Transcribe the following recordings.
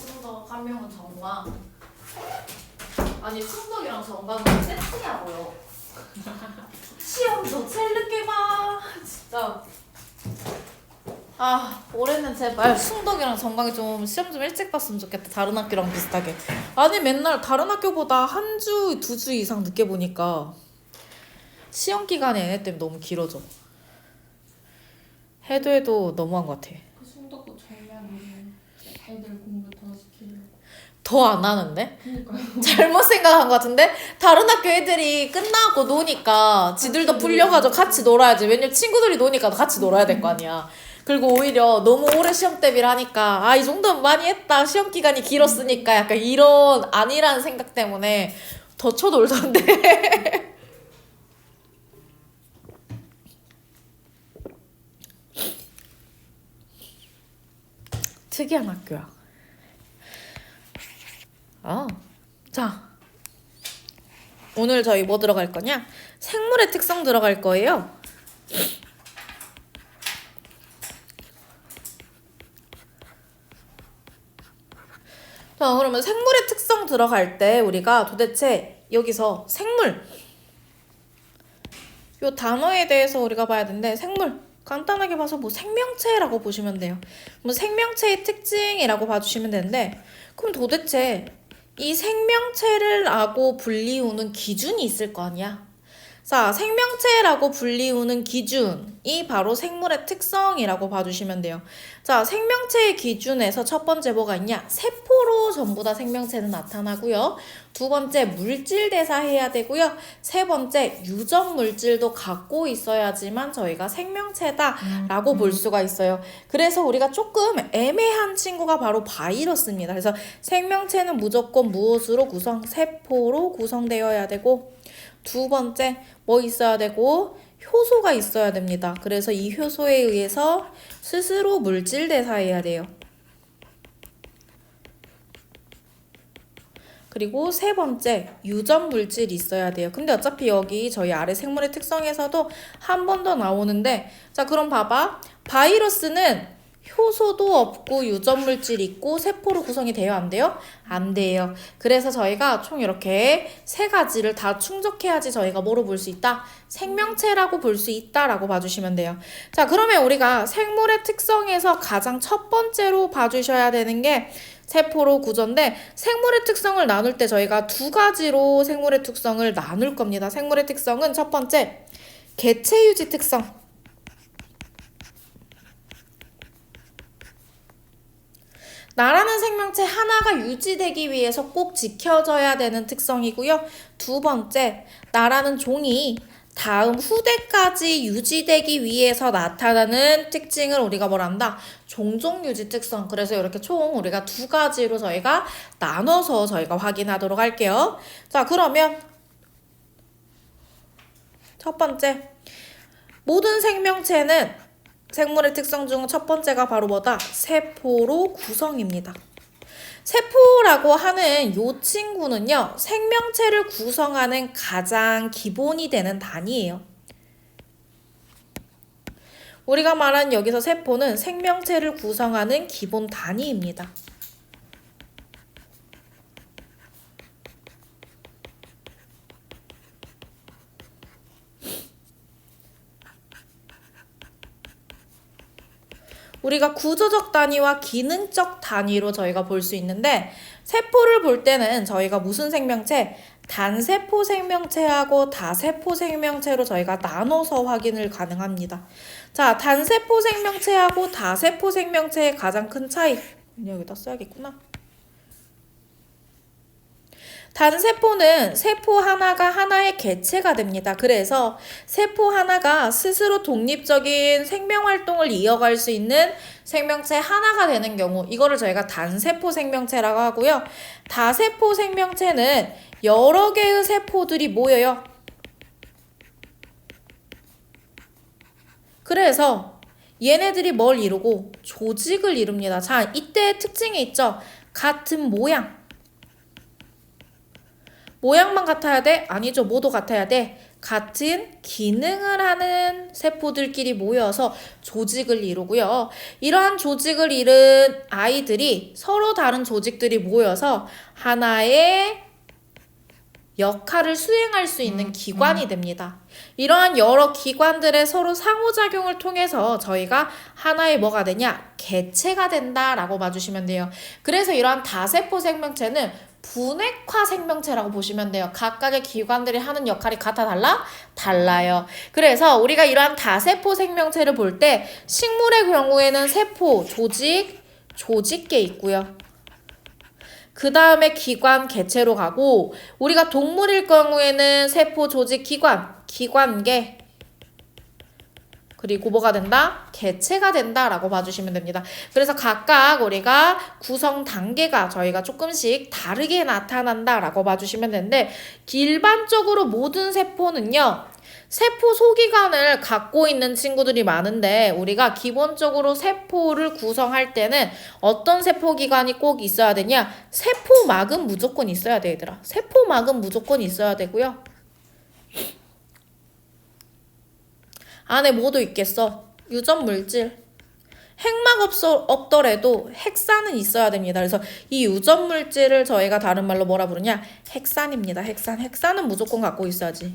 순덕, 한 명은 정광. 아니 순덕이랑 정광은 세트냐고요. 시험 더 제일 늦게 봐. 진짜. 아 올해는 제발 순덕이랑 정광이 좀 시험 좀 일찍 봤으면 좋겠다. 다른 학교랑 비슷하게. 아니 맨날 다른 학교보다 한 주, 두 주 이상 늦게 보니까 시험 기간에 얘네 때문에 너무 길어져. 해도 해도 너무한 것 같아. 그 순덕고 전략이 애들 공부. 더 안 하는데? 잘못 생각한 것 같은데? 다른 학교 애들이 끝나고 노니까 지들도 풀려가지고 같이 놀아야지. 왜냐면 친구들이 노니까 같이 놀아야 될 거 아니야. 그리고 오히려 너무 오래 시험 대비를 하니까 아 이 정도면 많이 했다. 시험 기간이 길었으니까 약간 이런 아니라는 생각 때문에 더 쳐놀던데. 특이한 학교야. 아, 자. 오늘 저희 뭐 들어갈 거냐? 생물의 특성 들어갈 거예요. 자, 그러면 생물의 특성 들어갈 때 우리가 도대체 여기서 생물 요 단어에 대해서 우리가 봐야 되는데 생물 간단하게 봐서 뭐 생명체라고 보시면 돼요. 뭐 생명체의 특징이라고 봐주시면 되는데 그럼 도대체 이 생명체를 라고 불리우는 기준이 있을 거 아니야? 자, 생명체라고 불리우는 기준이 바로 생물의 특성이라고 봐주시면 돼요. 자, 생명체의 기준에서 첫 번째 뭐가 있냐? 세포로 전부 다 생명체는 나타나고요. 두 번째 물질 대사해야 되고요. 세 번째 유전 물질도 갖고 있어야지만 저희가 생명체다라고 볼 수가 있어요. 그래서 우리가 조금 애매한 친구가 바로 바이러스입니다. 그래서 생명체는 무조건 무엇으로 구성? 세포로 구성되어야 되고 두 번째 뭐 있어야 되고 효소가 있어야 됩니다. 그래서 이 효소에 의해서 스스로 물질 대사해야 돼요. 그리고 세 번째 유전 물질이 있어야 돼요. 근데 어차피 여기 저희 아래 생물의 특성에서도 한 번 더 나오는데 자 그럼 봐봐 바이러스는 효소도 없고 유전 물질 있고 세포로 구성이 돼요 안 돼요? 안 돼요. 그래서 저희가 총 이렇게 세 가지를 다 충족해야지 저희가 뭐로 볼 수 있다? 생명체라고 볼 수 있다라고 봐주시면 돼요. 자 그러면 우리가 생물의 특성에서 가장 첫 번째로 봐주셔야 되는 게 세포로 구조인데 생물의 특성을 나눌 때 저희가 두 가지로 생물의 특성을 나눌 겁니다. 생물의 특성은 첫 번째 개체 유지 특성. 나라는 생명체 하나가 유지되기 위해서 꼭 지켜져야 되는 특성이고요. 두 번째, 나라는 종이 다음 후대까지 유지되기 위해서 나타나는 특징을 우리가 뭐란다? 종종 유지 특성. 그래서 이렇게 총 우리가 두 가지로 저희가 나눠서 저희가 확인하도록 할게요. 자, 그러면 첫 번째. 모든 생명체는 생물의 특성 중 첫 번째가 바로 뭐다? 세포로 구성입니다. 세포라고 하는 요 친구는요, 생명체를 구성하는 가장 기본이 되는 단위예요. 우리가 말한 여기서 세포는 생명체를 구성하는 기본 단위입니다. 우리가 구조적 단위와 기능적 단위로 저희가 볼 수 있는데 세포를 볼 때는 저희가 무슨 생명체 단세포 생명체하고 다세포 생명체로 저희가 나눠서 확인을 가능합니다. 자, 단세포 생명체하고 다세포 생명체의 가장 큰 차이 여기다 써야겠구나. 단 세포는 세포 하나가 하나의 개체가 됩니다. 그래서 세포 하나가 스스로 독립적인 생명 활동을 이어갈 수 있는 생명체 하나가 되는 경우 이거를 저희가 단세포 생명체라고 하고요. 다세포 생명체는 여러 개의 세포들이 모여요. 그래서 얘네들이 뭘 이루고 조직을 이룹니다. 자, 이때 특징이 있죠. 같은 모양. 모양만 같아야 돼? 아니죠. 모두 같아야 돼. 같은 기능을 하는 세포들끼리 모여서 조직을 이루고요. 이러한 조직을 이룬 아이들이 서로 다른 조직들이 모여서 하나의 역할을 수행할 수 있는 기관이 됩니다. 이러한 여러 기관들의 서로 상호작용을 통해서 저희가 하나의 뭐가 되냐? 개체가 된다라고 봐주시면 돼요. 그래서 이러한 다세포 생명체는 분핵화 생명체라고 보시면 돼요. 각각의 기관들이 하는 역할이 같아 달라? 달라요. 그래서 우리가 이러한 다세포 생명체를 볼 때 식물의 경우에는 세포, 조직, 조직계 있고요. 그 다음에 기관, 개체로 가고 우리가 동물일 경우에는 세포, 조직, 기관, 기관계 그리고 뭐가 된다? 개체가 된다라고 봐주시면 됩니다. 그래서 각각 우리가 구성 단계가 저희가 조금씩 다르게 나타난다라고 봐주시면 되는데 일반적으로 모든 세포는요. 세포 소기관을 갖고 있는 친구들이 많은데 우리가 기본적으로 세포를 구성할 때는 어떤 세포 기관이 꼭 있어야 되냐? 세포막은 무조건 있어야 돼, 얘들아. 세포막은 무조건 있어야 되고요. 안에 뭐도 있겠어? 유전 물질. 핵막 없어, 없더라도 핵산은 있어야 됩니다. 그래서 이 유전 물질을 저희가 다른 말로 뭐라 부르냐? 핵산입니다. 핵산. 핵산은 무조건 갖고 있어야지.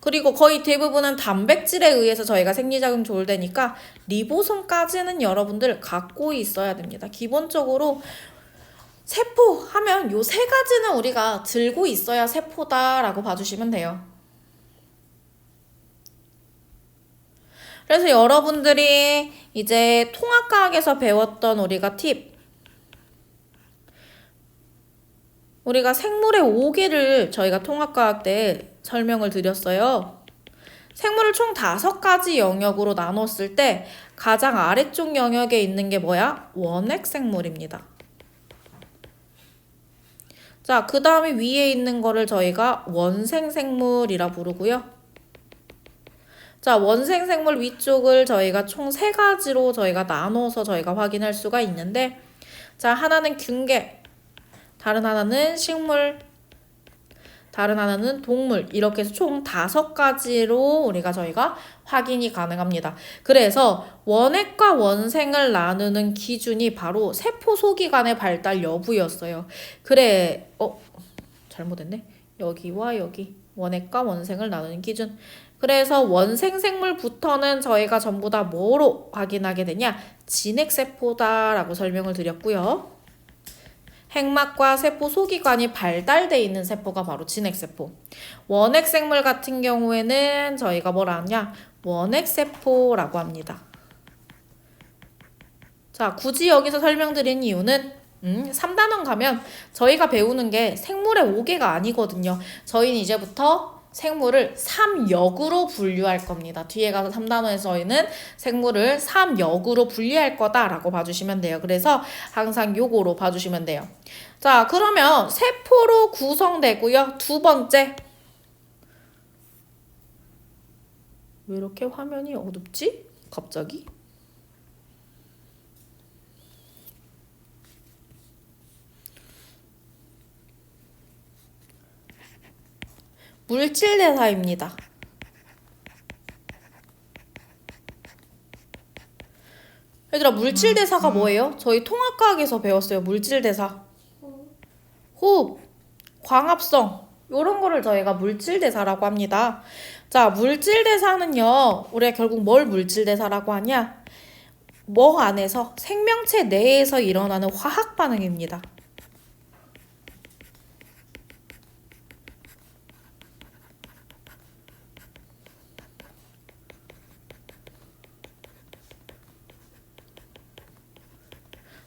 그리고 거의 대부분은 단백질에 의해서 저희가 생리작용 조절되니까 리보솜까지는 여러분들 갖고 있어야 됩니다. 기본적으로 세포 하면 요 세 가지는 우리가 들고 있어야 세포다라고 봐주시면 돼요. 그래서 여러분들이 이제 통합과학에서 배웠던 우리가 팁 우리가 생물의 5개를 저희가 통합과학 때 설명을 드렸어요. 생물을 총 다섯 가지 영역으로 나눴을 때 가장 아래쪽 영역에 있는 게 뭐야? 원핵 생물입니다. 자, 그 다음에 위에 있는 거를 저희가 원생 생물이라 부르고요. 자, 원생 생물 위쪽을 저희가 총 세 가지로 저희가 나눠서 저희가 확인할 수가 있는데, 자, 하나는 균계, 다른 하나는 식물, 다른 하나는 동물 이렇게 해서 총 다섯 가지로 우리가 저희가 확인이 가능합니다. 그래서 원핵과 원생을 나누는 기준이 바로 세포 소기관의 발달 여부였어요. 그래, 어, 잘못했네. 여기와 여기 원핵과 원생을 나누는 기준. 그래서 원생 생물부터는 저희가 전부 다 뭐로 확인하게 되냐? 진핵세포다라고 설명을 드렸고요. 핵막과 세포 소기관이 발달돼 있는 세포가 바로 진핵세포. 원핵생물 같은 경우에는 저희가 뭐라 하냐? 원핵세포라고 합니다. 자, 굳이 여기서 설명드린 이유는 음, 3단원 가면 저희가 배우는 게 생물의 5개가 아니거든요. 저희는 이제부터 생물을 3역으로 분류할 겁니다. 뒤에 가서 3단원에서 저희는 생물을 3역으로 분리할 거다라고 봐주시면 돼요. 그래서 항상 요거로 봐주시면 돼요. 자, 그러면 세포로 구성되고요. 두 번째. 왜 이렇게 화면이 어둡지? 갑자기? 물질 대사입니다. 얘들아, 물질 대사가 뭐예요? 저희 통합과학에서 배웠어요. 물질 대사. 호흡, 광합성, 요런 거를 저희가 물질 대사라고 합니다. 자, 물질 대사는요, 우리가 결국 뭘 물질 대사라고 하냐? 뭐 안에서 생명체 내에서 일어나는 화학 반응입니다.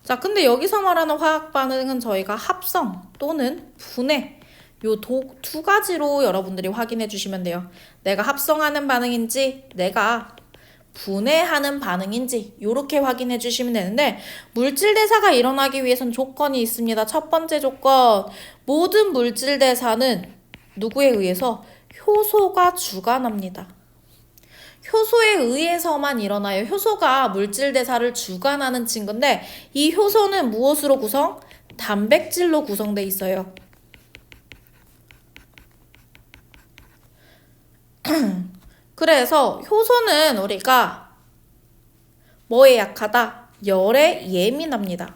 자, 근데 여기서 말하는 화학 반응은 저희가 합성 또는 분해 요두 가지로 여러분들이 확인해 주시면 돼요. 내가 합성하는 반응인지 내가 분해하는 반응인지 이렇게 확인해 주시면 되는데 물질 대사가 일어나기 위해선 조건이 있습니다. 첫 번째 조건 모든 물질 대사는 누구에 의해서 효소가 주관합니다. 효소에 의해서만 일어나요. 효소가 물질 대사를 주관하는 친구인데 이 효소는 무엇으로 구성? 단백질로 구성돼 있어요. 그래서 효소는 우리가 뭐에 약하다? 열에 예민합니다.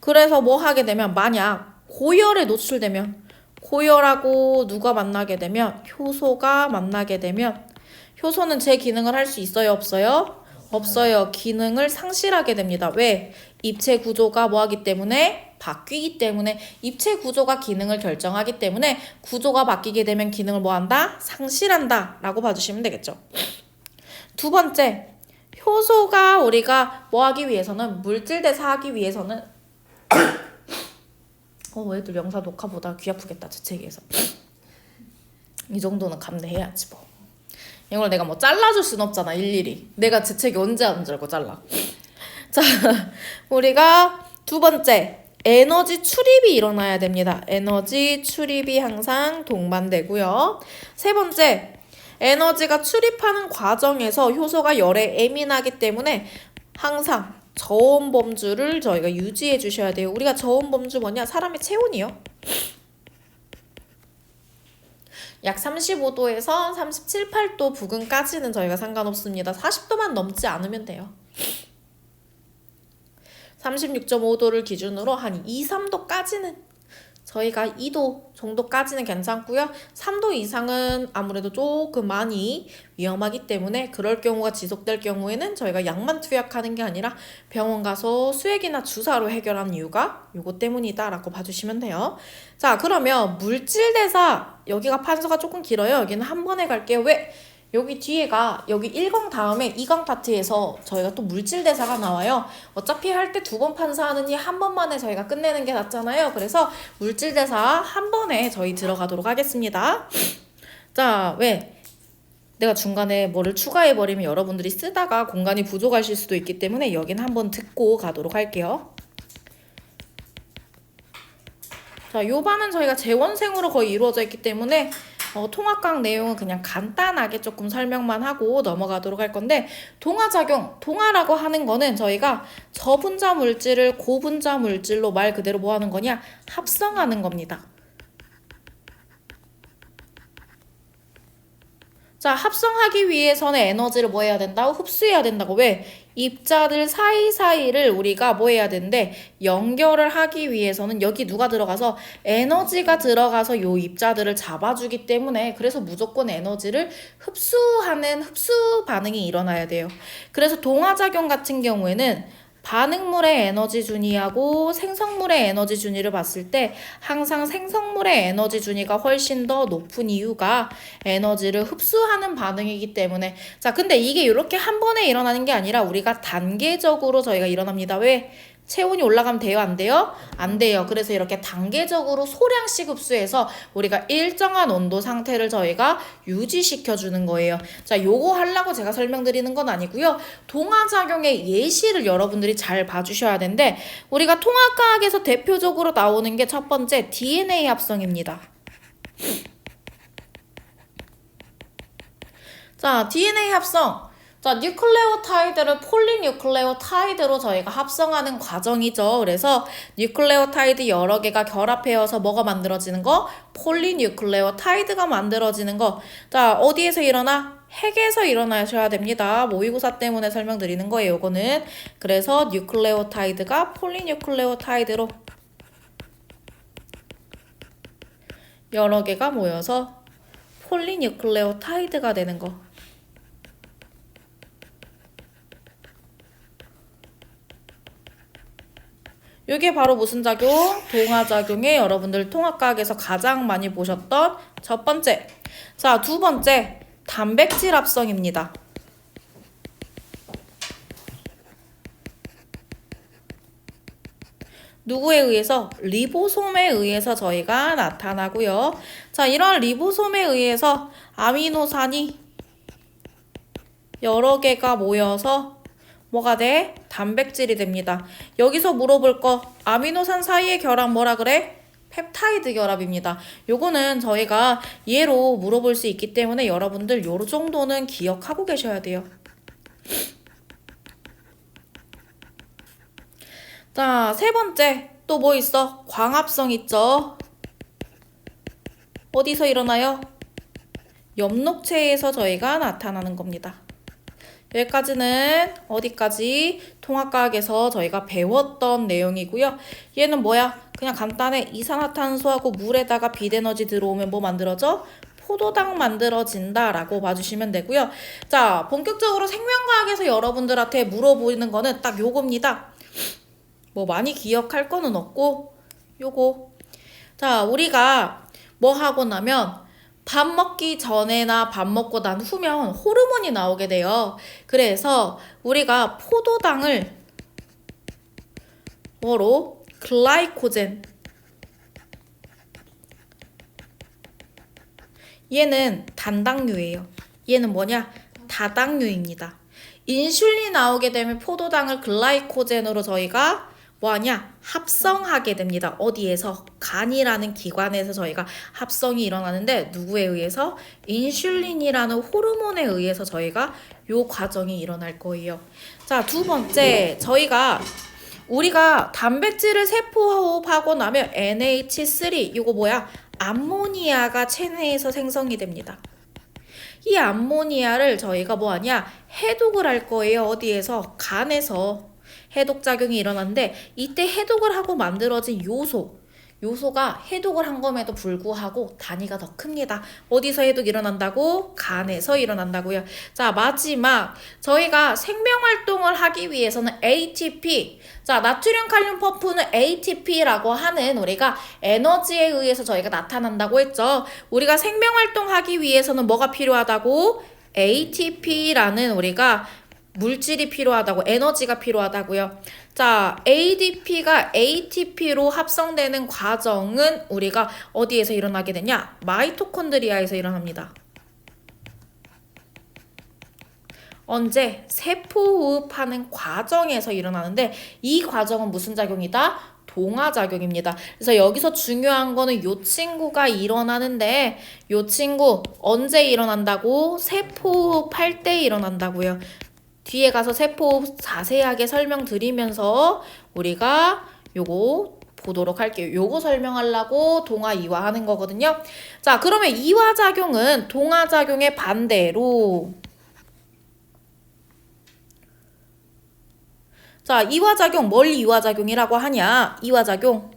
그래서 뭐 하게 되면 만약 고열에 노출되면 고열하고 누가 만나게 되면 효소가 만나게 되면 효소는 제 기능을 할 수 있어요 없어요? 없어요. 기능을 상실하게 됩니다. 왜? 입체 구조가 뭐 하기 때문에 바뀌기 때문에 입체 구조가 기능을 결정하기 때문에 구조가 바뀌게 되면 기능을 뭐 한다? 상실한다 라고 봐주시면 되겠죠. 두 번째 효소가 우리가 뭐 하기 위해서는 물질 대사하기 위해서는 어 애들 영상 녹화 보다 귀 아프겠다 재채기에서. 이 정도는 감내해야지 뭐. 이걸 내가 뭐 잘라줄 순 없잖아 일일이. 내가 재채기 언제 안 들고 잘라. 자 우리가 두 번째. 에너지 출입이 일어나야 됩니다. 에너지 출입이 항상 동반되고요. 세 번째. 에너지가 출입하는 과정에서 효소가 열에 예민하기 때문에 항상 저온 범주를 저희가 유지해 주셔야 돼요. 우리가 저온 범주 뭐냐? 사람의 체온이요. 약 35도에서 37, 8도 부근까지는 저희가 상관없습니다. 40도만 넘지 않으면 돼요. 36.5도를 기준으로 한 2, 3도까지는 저희가 2도 정도까지는 괜찮고요. 3도 이상은 아무래도 조금 많이 위험하기 때문에 그럴 경우가 지속될 경우에는 저희가 약만 투약하는 게 아니라 병원 가서 수액이나 주사로 해결하는 이유가 요거 때문이다라고 봐주시면 돼요. 자 그러면 물질 대사 여기가 판서가 조금 길어요. 여기는 한 번에 갈게요. 왜? 여기 뒤에가 여기 1강 다음에 2강 파트에서 저희가 또 물질 대사가 나와요. 어차피 할 때 두 번 판사하느니 한 번만에 저희가 끝내는 게 낫잖아요. 그래서 물질 대사 한 번에 저희 들어가도록 하겠습니다. 자, 왜? 내가 중간에 뭐를 추가해버리면 여러분들이 쓰다가 공간이 부족하실 수도 있기 때문에 여긴 한번 듣고 가도록 할게요. 자, 요 반은 저희가 재원생으로 거의 이루어져 있기 때문에 어, 통합강 내용은 그냥 간단하게 조금 설명만 하고 넘어가도록 할 건데 동화작용, 동화라고 하는 거는 저희가 저분자 물질을 고분자 물질로 말 그대로 뭐 하는 거냐? 합성하는 겁니다. 자, 합성하기 위해서는 에너지를 뭐 해야 된다고? 흡수해야 된다고. 왜? 입자들 사이사이를 우리가 뭐 해야 되는데 연결을 하기 위해서는 여기 누가 들어가서 에너지가 들어가서 요 입자들을 잡아주기 때문에 그래서 무조건 에너지를 흡수하는 흡수 반응이 일어나야 돼요. 그래서 동화작용 같은 경우에는 반응물의 에너지 준위하고 생성물의 에너지 준위를 봤을 때 항상 생성물의 에너지 준위가 훨씬 더 높은 이유가 에너지를 흡수하는 반응이기 때문에. 자 근데 이게 이렇게 한 번에 일어나는 게 아니라 우리가 단계적으로 저희가 일어납니다. 왜 체온이 올라가면 돼요 안 돼요? 안 돼요. 그래서 이렇게 단계적으로 소량씩 흡수해서 우리가 일정한 온도 상태를 저희가 유지시켜 주는 거예요. 자 요거 하려고 제가 설명드리는 건 아니고요. 동화작용의 예시를 여러분들이 잘 봐주셔야 되는데 우리가 통합과학에서 대표적으로 나오는 게 첫 번째 DNA 합성입니다. 자 DNA 합성 자, 뉴클레오타이드를 폴리뉴클레오타이드로 저희가 합성하는 과정이죠. 그래서 뉴클레오타이드 여러 개가 결합해서 뭐가 만들어지는 거? 폴리뉴클레오타이드가 만들어지는 거. 자, 어디에서 일어나? 핵에서 일어나셔야 됩니다. 모의고사 때문에 설명드리는 거예요. 이거는. 그래서 뉴클레오타이드가 폴리뉴클레오타이드로 여러 개가 모여서 폴리뉴클레오타이드가 되는 거. 이게 바로 무슨 작용? 동화작용에 여러분들 통합과학에서 가장 많이 보셨던 첫 번째. 자, 두 번째. 단백질 합성입니다. 누구에 의해서? 리보솜에 의해서 저희가 나타나고요. 자, 이런 리보솜에 의해서 아미노산이 여러 개가 모여서 뭐가 돼? 단백질이 됩니다. 여기서 물어볼 거 아미노산 사이의 결합 뭐라 그래? 펩타이드 결합입니다. 요거는 저희가 예로 물어볼 수 있기 때문에 여러분들 요 정도는 기억하고 계셔야 돼요. 자, 세 번째. 또 뭐 있어? 광합성 있죠? 어디서 일어나요? 엽록체에서 저희가 나타나는 겁니다. 여기까지는 어디까지 통합과학에서 저희가 배웠던 내용이고요. 얘는 뭐야? 그냥 간단해. 이산화탄소하고 물에다가 빛에너지 들어오면 뭐 만들어져? 포도당 만들어진다라고 봐주시면 되고요. 자, 본격적으로 생명과학에서 여러분들한테 물어보이는 거는 딱 요겁니다. 뭐 많이 기억할 거는 없고 요거. 자, 우리가 뭐 하고 나면 밥 먹기 전에나 밥 먹고 난 후면 호르몬이 나오게 돼요. 그래서 우리가 포도당을 뭐로? 글라이코젠. 얘는 단당류예요. 얘는 뭐냐? 다당류입니다. 인슐린 나오게 되면 포도당을 글라이코젠으로 저희가 뭐하냐? 합성하게 됩니다. 어디에서? 간이라는 기관에서 저희가 합성이 일어나는데 누구에 의해서? 인슐린이라는 호르몬에 의해서 저희가 요 과정이 일어날 거예요. 자, 두 번째, 저희가 우리가 단백질을 세포 호흡하고 나면 NH3 이거 뭐야? 암모니아가 체내에서 생성이 됩니다. 이 암모니아를 저희가 뭐 하냐? 해독을 할 거예요. 어디에서? 간에서 해독 작용이 일어나는데 이때 해독을 하고 만들어진 요소 요소가 해독을 한 검에도 불구하고 단위가 더 큽니다. 어디서 해독 일어난다고? 간에서 일어난다고요. 자, 마지막 저희가 생명 활동을 하기 위해서는 ATP 자, 나트륨 칼륨 펌프는 ATP라고 하는 우리가 에너지에 의해서 저희가 나타난다고 했죠. 우리가 생명 활동하기 위해서는 뭐가 필요하다고? ATP라는 우리가 물질이 필요하다고 에너지가 필요하다고요. 자, ADP가 ATP로 합성되는 과정은 우리가 어디에서 일어나게 되냐? 마이토콘드리아에서 일어납니다. 언제 세포 호흡하는 과정에서 일어나는데 이 과정은 무슨 작용이다? 동화 작용입니다. 그래서 여기서 중요한 거는 요 친구가 일어나는데 요 친구 언제 일어난다고? 세포 호흡할 때 일어난다고요. 뒤에 가서 세포 자세하게 설명드리면서 우리가 요거 보도록 할게요. 요거 설명하려고 동화 이화하는 거거든요. 자, 그러면 이화 작용은 동화 작용의 반대로 자, 이화 작용 뭘 이화 작용이라고 하냐? 이화 작용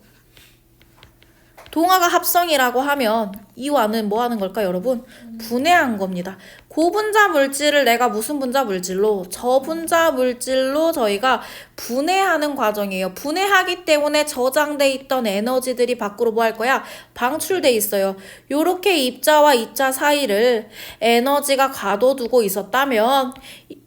동화가 합성이라고 하면 이화는 뭐 하는 걸까 여러분? 분해한 겁니다. 고분자 물질을 내가 무슨 분자 물질로? 저분자 물질로 저희가 분해하는 과정이에요. 분해하기 때문에 저장돼 있던 에너지들이 밖으로 뭐 할 거야? 방출돼 있어요. 요렇게 입자와 입자 사이를 에너지가 가둬두고 있었다면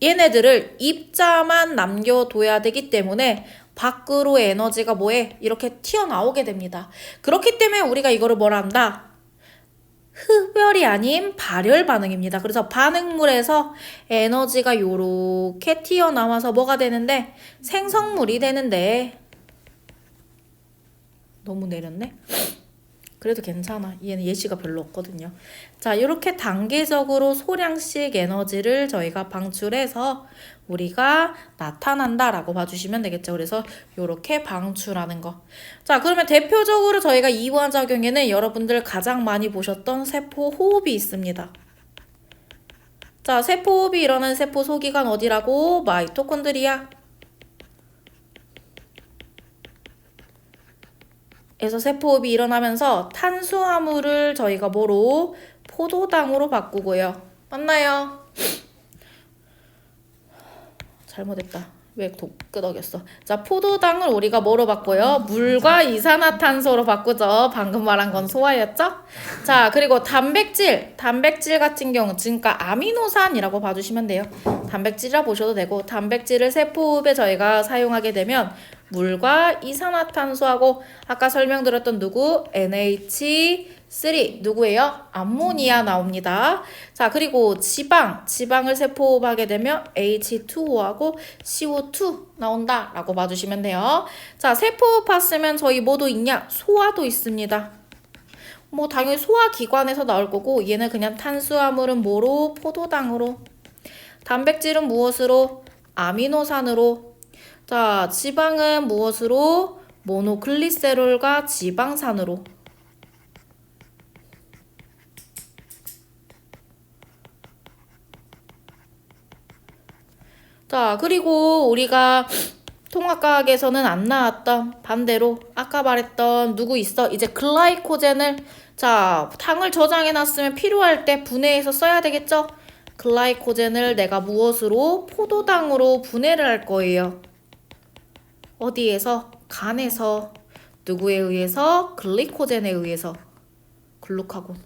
얘네들을 입자만 남겨둬야 되기 때문에 밖으로 에너지가 뭐해? 이렇게 튀어나오게 됩니다. 그렇기 때문에 우리가 이거를 뭐라 한다? 흡열이 아닌 발열 반응입니다. 그래서 반응물에서 에너지가 요렇게 튀어나와서 뭐가 되는데 생성물이 되는데 너무 내렸네. 그래도 괜찮아. 얘는 예시가 별로 없거든요. 자, 이렇게 단계적으로 소량씩 에너지를 저희가 방출해서 우리가 나타난다라고 봐주시면 되겠죠. 그래서 이렇게 방출하는 거. 자, 그러면 대표적으로 저희가 이완 작용에는 여러분들 가장 많이 보셨던 세포 호흡이 있습니다. 자, 세포 호흡이 일어나는 세포 소기관 어디라고? 마이토콘드리아. 에서 세포호흡이 일어나면서 탄수화물을 저희가 뭐로? 포도당으로 바꾸고요. 맞나요? 잘못했다. 왜 독 끄덕였어? 자, 포도당을 우리가 뭐로 바꿔요? 물과 이산화탄소로 바꾸죠. 방금 말한 건 소화였죠? 자, 그리고 단백질. 단백질 같은 경우, 그러니까 아미노산이라고 봐주시면 돼요. 단백질이라 보셔도 되고, 단백질을 세포호흡에 저희가 사용하게 되면 물과 이산화탄소하고 아까 설명드렸던 누구? NH3 누구예요? 암모니아 나옵니다. 자, 그리고 지방. 지방을 세포 호흡하게 되면 H2O하고 CO2 나온다라고 봐주시면 돼요. 자, 세포 호흡 했으면 저희 뭐도 있냐? 소화도 있습니다. 뭐 당연히 소화기관에서 나올 거고 얘는 그냥 탄수화물은 뭐로? 포도당으로. 단백질은 무엇으로? 아미노산으로. 자, 지방은 무엇으로? 모노글리세롤과 지방산으로. 자, 그리고 우리가 통합과학에서는 안 나왔던 반대로 아까 말했던 누구 있어? 이제 글라이코젠을 자, 당을 저장해 놨으면 필요할 때 분해해서 써야 되겠죠? 글라이코젠을 내가 무엇으로? 포도당으로 분해를 할 거예요. 어디에서? 간에서. 누구에 의해서? 글리코젠에 의해서. 글루카곤.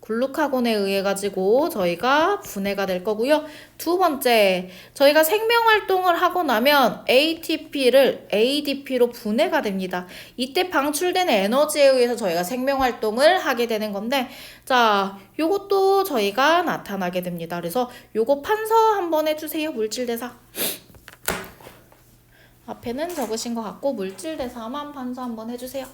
글루카곤에 의해 가지고 저희가 분해가 될 거고요. 두 번째, 저희가 생명 활동을 하고 나면 ATP를 ADP로 분해가 됩니다. 이때 방출되는 에너지에 의해서 저희가 생명 활동을 하게 되는 건데, 자, 요것도 저희가 나타나게 됩니다. 그래서 요거 판서 한번 해주세요. 물질 대사. 앞에는 적으신 것 같고 물질 대사만 판서 한번 해주세요.